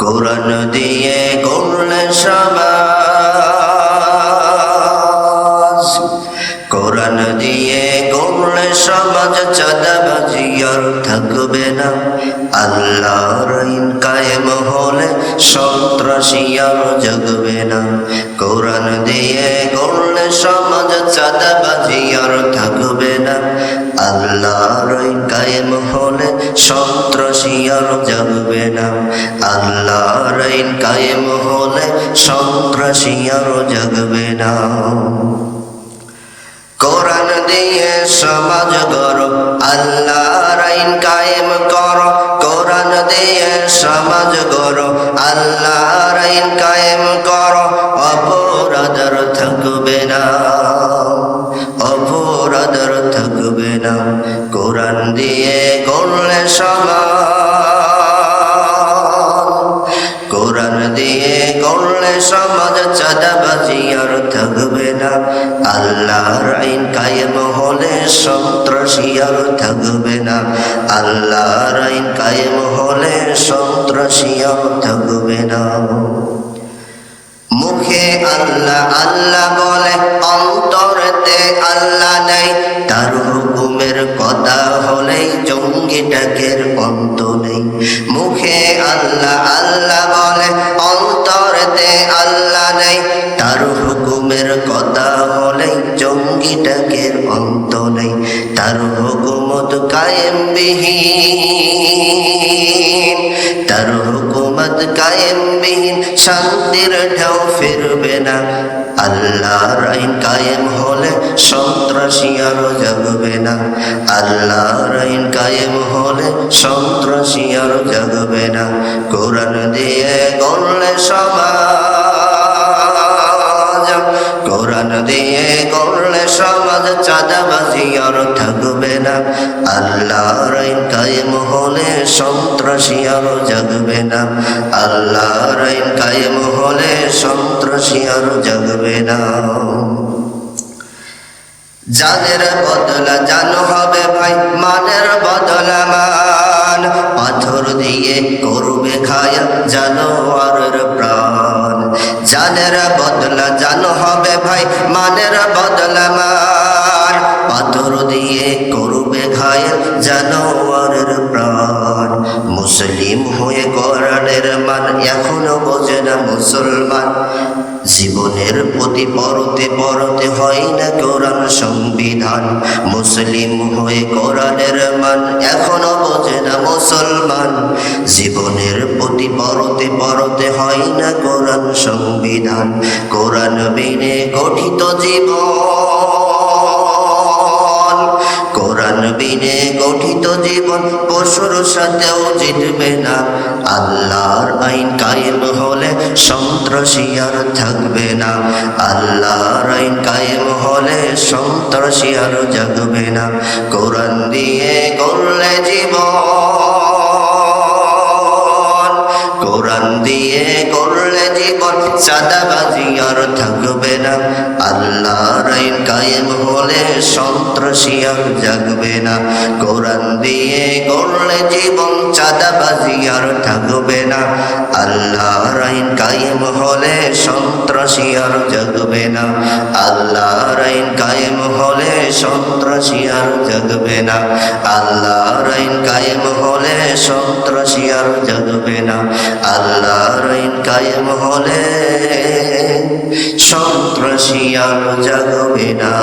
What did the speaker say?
কোরআন দিয়ে গড়লে সমাজ। কোরআন দিয়ে গড়লে সমাজ চাঁদাবাজি আর থাকবে না। আল্লাহর আইন কায়েম হলে সন্ত্রাসী আর জাগবে না। কোরআন দিয়ে গড়লে সমাজ চাঁদাবাজি আর থাকবে আল্লাহর কায়েম হলে সন্ত্রাসী আর জাগবে না। আল্লাহর কায়েম হলে সন্ত্রাসী আর জাগবে না। কোরআন দিয়ে সমাজ গর আল্লাহর আইন কায়েম কর। কোরআন দিয়ে সমাজ গর আল্লাহর আইন কায়েম কোরআন দিয়ে গড়লে সমাজ। কোরআন দিয়ে গড়লে সমাজ চাঁদাবাজি আর থাকবে না। আল্লাহর আইন কায়েম হলে সন্ত্রাসী আর থাকবে না। আল্লাহর আইন কায়েম হলে সন্ত্রাসী আর থাকবে না। মুখে আল্লাহ আল্লাহ বলে আল্লাহ নেই। তার হুকুমের কথা হলেই জঙ্গি ডাকের অন্ত নেই। মুখে আল্লাহ আল্লাহ বলে, অন্তরেতে আল্লাহ নেই। তার হুকুমের কথা হলেই জঙ্গি ডাকের অন্ত নেই। তার হুকুমত কায়েম বিহীন তার হুকুমত কায়েম বিহীন শান্তির ঢেউ ফিরবে না। আল্লাহর আইন কায়েম হলে সন্ত্রাসী আরও জাগবে না। আল্লাহর আইন কায়েম হলে সন্ত্রাসী আরও জাগবে না। কোরআন দিয়ে গড়লে সমাজ, কোরআন দিয়ে গড়লে সমাজ চাঁদাবাজি আর থাকবে না। আল্লাহর আইন কায়েম হলে সন্ত্রাসী আরও জাগবে না। আল্লাহর আইন কায়েম হলে সন্ত্রাসী আরও জাগবে না। জানের বদলা জান হবে ভাই, মানের বদলা মান। পাথর দিয়ে করবে খায়া জানোয়ারের প্রাণ। জানের বদলা জান হবে ভাই, মানের বদলা মান। পাথর দিয়ে করবে খায়া জানোয়ারের প্রাণ। মুসলিম হয়ে কোরআনের মান, এখনও বোঝে না মুসলমান। জীবনের প্রতি পরতে পরতে হয় না কোরআন সংবিধান। মুসলিম হয়ে কোরআনের মান এখনও বোঝে না মুসলমান। জীবনের প্রতি পরতে পরতে হয় না কোরআন সংবিধান। কোরআন বিনে গঠিত জীবন। কোরআন বিনে গঠিত জীবন পশুর সাথেও জিতবে না। আল্লাহর আইন কায়েম হলে সন্ত্রাসী আর থাকবে না। আল্লাহর কায়েম হলে সন্ত্রাসী আর জাগবে না। জীবন চাঁদাবাজি আর থাকবে না। আল্লাহর কায়েম হলে সন্ত্রাসী জাগবে না। কোরআন দিয়ে করলে জীবন থাকবে না। আল্লাহর কায়েম হলে সন্ত্রাসী জাগবে না। আল্লাহর কায়েম হলে জাগবে না। আল্লাহর কায়েম হলে জাগবে না। আল্লাহর কায়েম হলে সন্ত্রাসী আর জাগবে না।